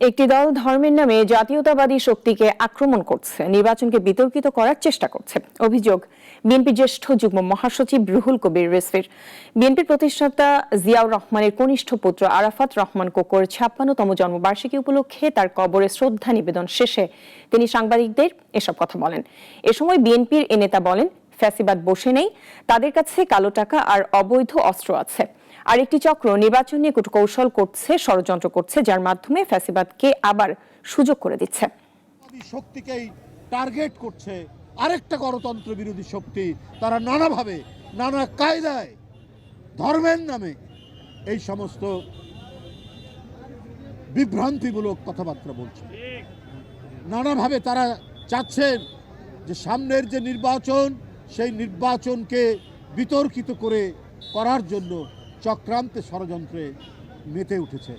একটি দল ধর্মের নামে জাতীয়তাবাদী শক্তিকে আক্রমণ করছে, নির্বাচনকে বিতর্কিত করার চেষ্টা করছে। অভিযোগ বিএনপি জ্যেষ্ঠ যুগ্ম মহাসচিব রুহুল কবির রেসফির বিএনপির প্রতিষ্ঠাতা জিয়াউর রহমানের কনিষ্ঠ পুত্র আরাফাত রহমান কোকর ছাপ্পান্নতম জন্মবার্ষিকী উপলক্ষে তার কবরে শ্রদ্ধা নিবেদন শেষে তিনি সাংবাদিকদের এসব কথা বলেন। এ সময় বিএনপির এ নেতা বলেন, ফ্যাসিবাদ বসে নেই, তাদের কাছে কালো টাকা আর অবৈধ অস্ত্র আছে। আর একটি চক্র নির্বাচন নিয়ে কৌশল করছে, ষড়যন্ত্র করছে, যার মাধ্যমে ফ্যাসিবাদকে আবার সুযোগ করে দিচ্ছে। শক্তিকেই টার্গেট করছে আরেকটা গণতন্ত্র বিরোধী শক্তি। তারা নানাভাবে, নানা কায়দায়, ধর্মের নামে এই সমস্ত বিভ্রান্তিমূলক কথাবার্তা বলছে। নানাভাবে তারা চাচ্ছেন যে সামনের যে নির্বাচন, সেই নির্বাচনকে বিতর্কিত করে করার জন্য চক্রান্তে ষড়যন্ত্রে মেতে উঠেছে।